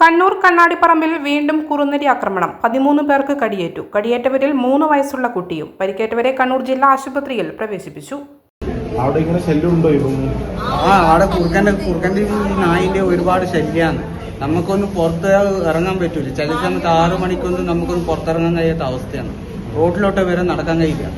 കണ്ണൂർ കണ്ണാടിപ്പറമ്പിൽ വീണ്ടും കുറുനരി ആക്രമണം. പതിമൂന്ന് പേർക്ക് കടിയേറ്റു. കടിയേറ്റവരിൽ മൂന്ന് വയസ്സുള്ള കുട്ടിയും പരിക്കേറ്റവരെ കണ്ണൂർ ജില്ലാ ആശുപത്രിയിൽ പ്രവേശിപ്പിച്ചു. അവിടെ ഇങ്ങനെ ശല്യം ഉണ്ടോ ആ അവിടെ കുറുക്കന്റെ കുറുക്കന്റെ നായിന്റെ ഒരുപാട് ശല്യമാണ് നമുക്കൊന്ന് പുറത്ത് ഇറങ്ങാൻ പറ്റൂല. ചില സമയത്ത് ആറു മണിക്കൊന്നും നമുക്കൊന്ന് പുറത്തിറങ്ങാൻ കഴിയാത്ത അവസ്ഥയാണ്. റോഡിലോട്ട് വരെ നടക്കാൻ കഴിയില്ല.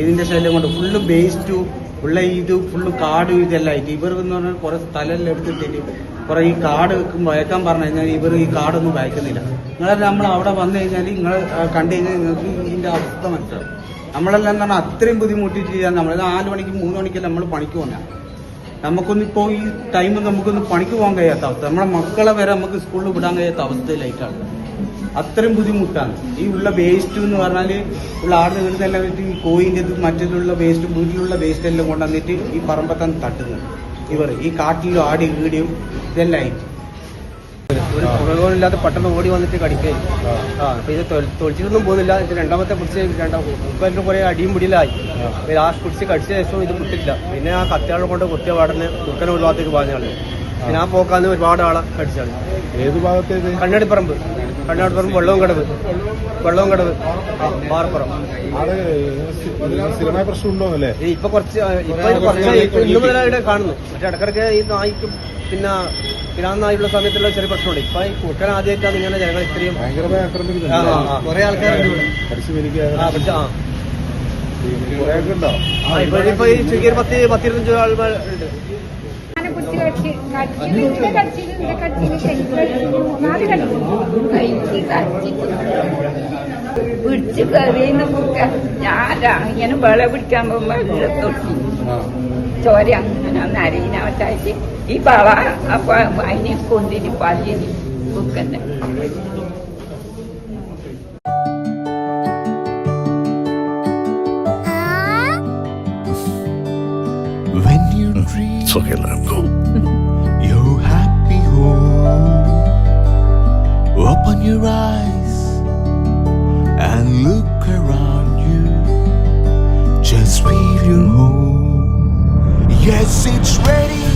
ഇതിന്റെ ശല്യം കൊണ്ട് ഫുള്ള് വേസ്റ്റും ഉള്ള ഇത് ഫുള്ള് കാടും ഇതെല്ലാം ആയിട്ട്. ഇവർ എന്ന് പറഞ്ഞാൽ കുറെ സ്ഥലമെല്ലാം എടുത്തിട്ടിട്ട് കുറെ ഈ കാട് വയക്കാൻ പറഞ്ഞു കഴിഞ്ഞാൽ ഇവർ ഈ കാടൊന്നും വയക്കുന്നില്ല. നിങ്ങളെ നമ്മൾ അവിടെ വന്നു കഴിഞ്ഞാൽ നിങ്ങൾ കണ്ടു കഴിഞ്ഞാൽ നിങ്ങൾക്ക് ഇതിന്റെ അവസ്ഥ മനസ്സിലാവും. നമ്മളെല്ലാം പറഞ്ഞാൽ അത്രയും ബുദ്ധിമുട്ടിട്ട് നമ്മൾ. നാല് മണിക്ക് മൂന്ന് മണിക്ക് നമ്മൾ പണിക്ക് പോകുന്ന നമുക്കൊന്നും ഇപ്പോൾ ഈ ടൈം നമുക്കൊന്നും പണിക്ക് പോകാൻ കഴിയാത്ത അവസ്ഥ. നമ്മളെ മക്കളെ വരെ നമുക്ക് സ്കൂളിൽ വിടാൻ കഴിയാത്ത അവസ്ഥയിലായിട്ടാണ് അത്രയും ബുദ്ധിമുട്ടാണ്. ഈ ഉള്ള വേസ്റ്റ് എന്ന് പറഞ്ഞാൽ ഉള്ള ആട് വീടുന്നെല്ലാം വെച്ച് ഈ കോയിന്റെ ഇത് മറ്റേതുള്ള വേസ്റ്റും വീട്ടിലുള്ള വേസ്റ്റ് എല്ലാം കൊണ്ടുവന്നിട്ട് ഈ പറമ്പത്താണ് തട്ടുന്നത്. ഇവർ ഈ കാട്ടിലും ആടി വീടിയും ഇതെല്ലാം ആയിട്ട്. ഒരു പുറകോളില്ലാതെ പെട്ടെന്ന് ഓടി വന്നിട്ട് കടിക്കുകയും ആ. അപ്പൊ ഇത് തൊളിച്ചിട്ടൊന്നും പോകുന്നില്ല. ഇത് രണ്ടാമത്തെ പിടിച്ച് രണ്ടാം ഇപ്പം കുറെ അടിയും പിടിയിലായി ലാസ്റ്റ് പിടിച്ച് കടിച്ച ശേഷം ഇത് കിട്ടില്ല. പിന്നെ ആ കത്തിയാളെ കൊണ്ട് കുത്തിയ പാടന്ന് കുക്കനെ ഒരു ഭാഗത്തേക്ക് പാഞ്ഞാൾ. ആ. പോക്കാന്ന് ഒരുപാട് ആളെ കടിച്ചാണ്. ഏത് ഭാഗത്ത് കണ്ണാടിപ്പറമ്പ്. കണ്ണാടിപ്പറമ്പ് വെള്ളവും കടവ്. വെള്ളവും കടവ്. പാറപ്പുറം. സ്ഥിരമായ ഇപ്പൊ കുറച്ച് ഇപ്പൊ കുറച്ച് ഇന്ന് മുതലായിട്ട് കാണുന്നു. പക്ഷെ ഇടക്കിടക്ക് ഈ നായിക്കും പിന്നെ പിരാന്നായുള്ള സമയത്തുള്ള ചെറിയ പ്രശ്നമുണ്ട്. ഇപ്പൊ ഈ കുറുക്കൻ ആദ്യമായിട്ടാണ് ഇങ്ങനെ ജനങ്ങൾ ഇത്രയും. കുറെ ആൾക്കാരുണ്ട് ആ ഇപ്പൊ ഈ ചുരുക്കി പത്ത് പത്തിരുപത്തഞ്ച് ആൾക്കാർ കറിയുന്ന കുറുക്ക ഞാൻ ഇങ്ങനെ വിള പിടിക്കാൻ പോകുമ്പോ തൊട്ടി. ചോര അങ്ങനെ നരയിനെ വെച്ചായിട്ട്. ഈ പാവ അപ്പൊ അതിനെ കൊണ്ടിരി പല്ലിന് കുറുക്കന്റെ When you dream It's okay, let him go. your happy home, open your eyes and look around you. Just feel your home. Yes, it's ready.